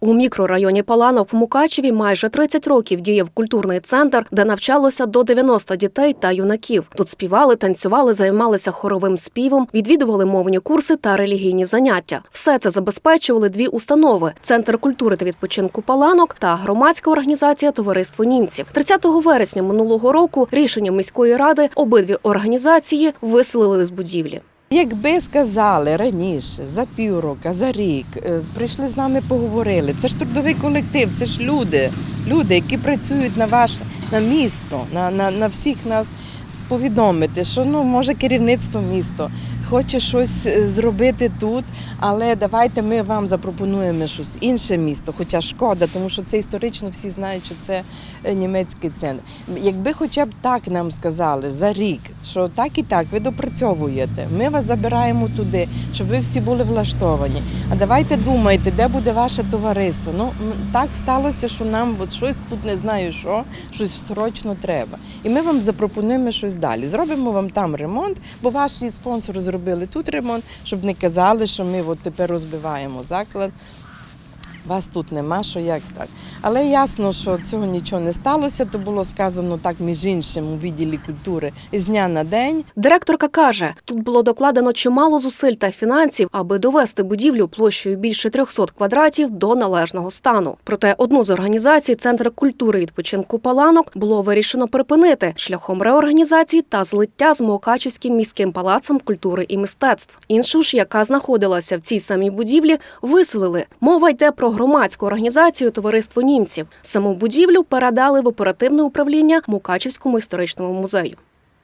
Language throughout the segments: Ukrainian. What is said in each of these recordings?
У мікрорайоні Паланок в Мукачеві майже 30 років діяв культурний центр, де навчалося до 90 дітей та юнаків. Тут співали, танцювали, займалися хоровим співом, відвідували мовні курси та релігійні заняття. Все це забезпечували дві установи: центр культури та відпочинку Паланок та громадська організація Товариство німців. 30 вересня минулого року рішенням міської ради обидві організації виселили з будівлі. Якби сказали раніше, за півроку, за рік, е, прийшли з нами, поговорили. Це ж трудовий колектив, це ж люди, люди, які працюють на ваше на місто, на, на, на всіх нас повідомити, що ну може керівництво міста хоче щось е, зробити тут, але давайте ми вам запропонуємо щось інше місто, хоча шкода, тому що це історично всі знають, що це е, німецький центр. Якби хоча б так нам сказали за рік, що так і так ви допрацьовуєте, ми вас забираємо туди, щоб ви всі були влаштовані. А давайте думайте, де буде ваше товариство. Ну так сталося, що нам от щось тут не знаю, що щось срочно треба. І ми вам запропонуємо щось далі. Зробимо вам там ремонт, бо ваші спонсори зробили тут ремонт, щоб не казали, що ми от тепер розбиваємо заклад. Вас тут нема, що як так. Але ясно, що цього нічого не сталося, то було сказано так, між іншим, у відділі культури з дня на день. Директорка каже, тут було докладено чимало зусиль та фінансів, аби довести будівлю площею більше 300 квадратів до належного стану. Проте одну з організацій Центр культури відпочинку Паланок було вирішено припинити шляхом реорганізації та злиття з Мукачівським міським палацом культури і мистецтв. Іншу ж, яка знаходилася в цій самій будівлі, виселили. Мова йде про громадську організацію Товариство німців. Саму будівлю передали в оперативне управління Мукачівському історичному музею.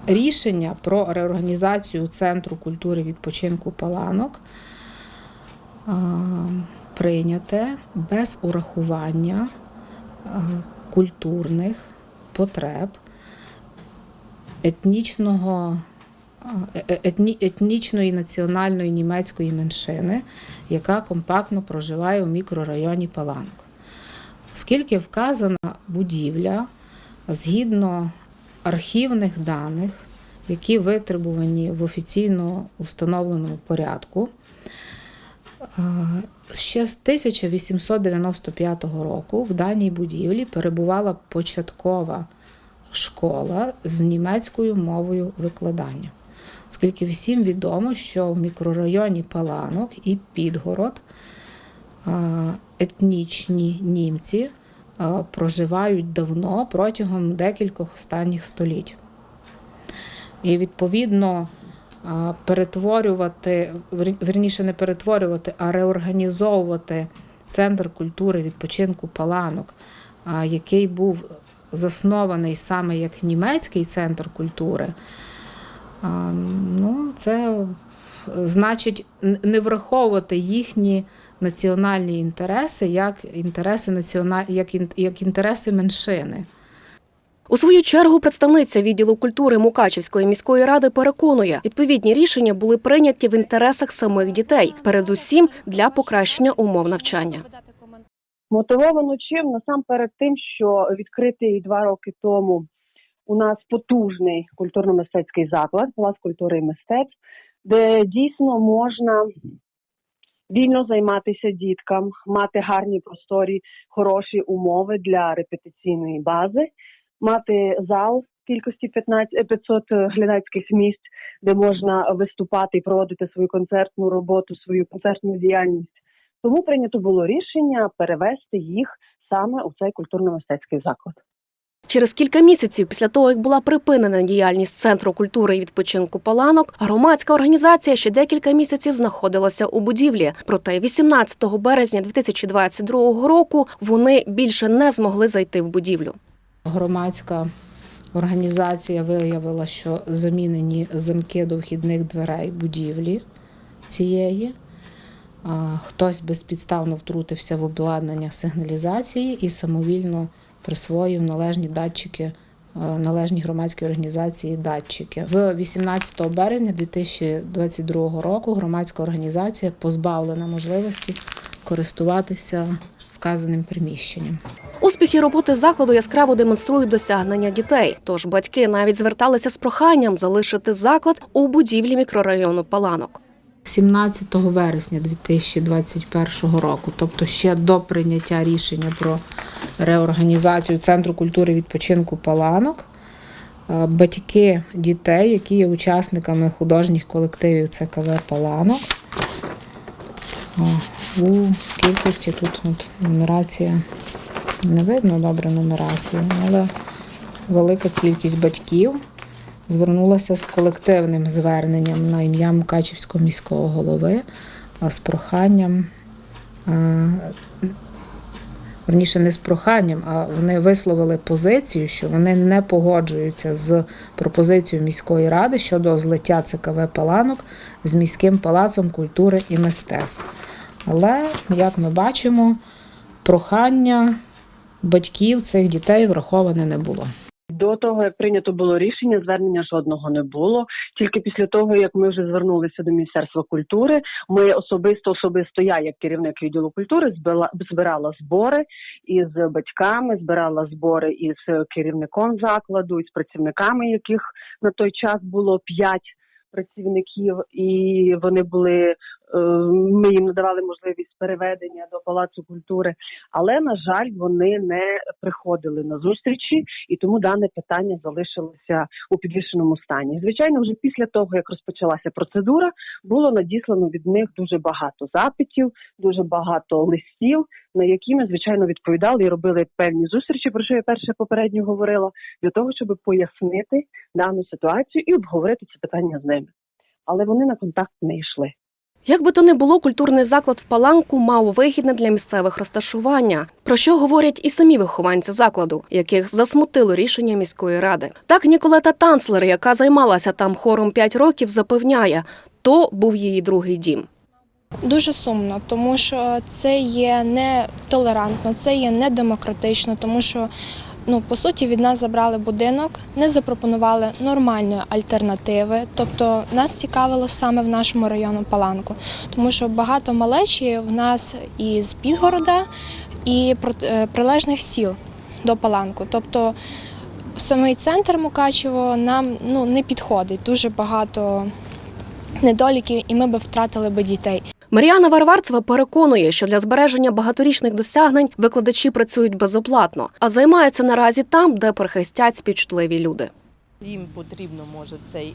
Рішення про реорганізацію Центру культури відпочинку Паланок е, прийняте без урахування е, культурних потреб етнічного, етні, етнічної національної німецької меншини, яка компактно проживає у мікрорайоні Паланок. Оскільки вказана будівля згідно архівних даних, які витребувані в офіційно установленому порядку, е, ще з 1895 року в даній будівлі перебувала початкова школа з німецькою мовою викладання. Оскільки всім відомо, що в мікрорайоні Паланок і Підгород етнічні німці проживають давно протягом декількох останніх століть. І відповідно перетворювати, вер- вірніше не перетворювати, а реорганізовувати центр культури відпочинку Паланок, який був заснований саме як німецький центр культури. Ну, це значить не враховувати їхні національні інтереси як інтереси національ... як, ін- як інтереси меншини. У свою чергу представниця відділу культури Мукачівської міської ради переконує, відповідні рішення були прийняті в інтересах самих дітей, передусім для покращення умов навчання. Мотивовано чим насамперед тим, що відкритий два роки тому у нас потужний культурно-мистецький заклад, палац культури і мистецтв, де дійсно можна вільно займатися діткам, мати гарні просторі, хороші умови для репетиційної бази, мати зал кількості 15, е, 500 глядацьких місць, де можна виступати і проводити свою концертну роботу, свою концертну діяльність. Тому прийнято було рішення перевести їх саме у цей культурно-мистецький заклад. Через кілька місяців після того, як була припинена діяльність Центру культури і відпочинку Паланок, громадська організація ще декілька місяців знаходилася у будівлі. Проте 18 березня 2022 року вони більше не змогли зайти в будівлю. Громадська організація виявила, що замінені замки до вхідних дверей будівлі цієї. Хтось безпідставно втрутився в обладнання сигналізації і самовільно присвоїв належні датчики, е, належні громадській організації датчики. З 18 березня 2022 року громадська організація позбавлена можливості користуватися вказаним приміщенням. Успіхи роботи закладу яскраво демонструють досягнення дітей. Тож батьки навіть зверталися з проханням залишити заклад у будівлі мікрорайону Паланок. 17 вересня 2021 року, тобто ще до прийняття рішення про реорганізацію Центру культури відпочинку Паланок, е, батьки дітей, які є учасниками художніх колективів ЦКВ Паланок. У кількості тут от, нумерація не видно добре нумерацію, але велика кількість батьків звернулася з колективним зверненням на ім'я Мукачівського міського голови з проханням. Верніше не з проханням, а вони висловили позицію, що вони не погоджуються з пропозицією міської ради щодо злиття ЦКВ Паланок з міським палацом культури і мистецтв. Але, як ми бачимо, прохання батьків цих дітей враховане не було. До того як прийнято було рішення, звернення жодного не було. Тільки після того, як ми вже звернулися до Міністерства культури, ми особисто особисто я, як керівник відділу культури, збила збирала збори із батьками, збирала збори із керівником закладу, із працівниками, яких на той час було п'ять працівників, і вони були. е, Ми їм надавали можливість переведення до палацу культури, але на жаль, вони не приходили на зустрічі, і тому дане питання залишилося у підвішеному стані. Звичайно, вже після того як розпочалася процедура, було надіслано від них дуже багато запитів, дуже багато листів, на які ми звичайно відповідали і робили певні зустрічі, про що я перше попередньо говорила, для того, щоб пояснити дану ситуацію і обговорити це питання з ними. Але вони на контакт не йшли. Як би то не було, культурний заклад в Паланку мав вигідне для місцевих розташування, про що говорять і самі вихованці закладу, яких засмутило рішення міської ради. Так Ніколета Танцлер, яка займалася там хором 5 років, запевняє, то був її другий дім. Дуже сумно, тому що це є не толерантно, це є не демократично, тому що ну по суті від нас забрали будинок, не запропонували нормальної альтернативи. Тобто нас цікавило саме в нашому району Паланку, тому що багато малечі в нас із Підгорода і е, прилежних сіл до Паланку. Тобто самий центр Мукачево нам ну не підходить. Дуже багато недоліків, і ми би втратили би дітей. Мар'яна Варварцева переконує, що для збереження багаторічних досягнень викладачі працюють безоплатно, а займаються наразі там, де прихистять співчутливі люди. Їм потрібно, може, цей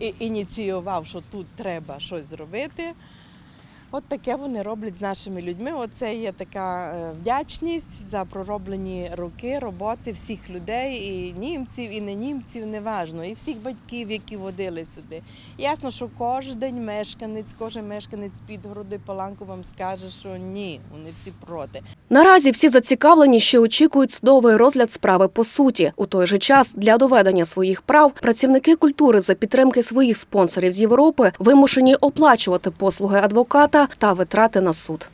і- ініціював, що тут треба щось зробити. От таке вони роблять з нашими людьми. Оце є така е, вдячність за пророблені роки роботи всіх людей, і німців, і не німців, неважно, і всіх батьків, які водили сюди. Ясно, що кожен мешканець, кожен мешканець Підгороду і Паланку вам скаже, що ні, вони всі проти. Наразі всі зацікавлені, що очікують судовий розгляд справи по суті. У той же час для доведення своїх прав працівники культури за підтримки своїх спонсорів з Європи вимушені оплачувати послуги адвоката та витрати на суд.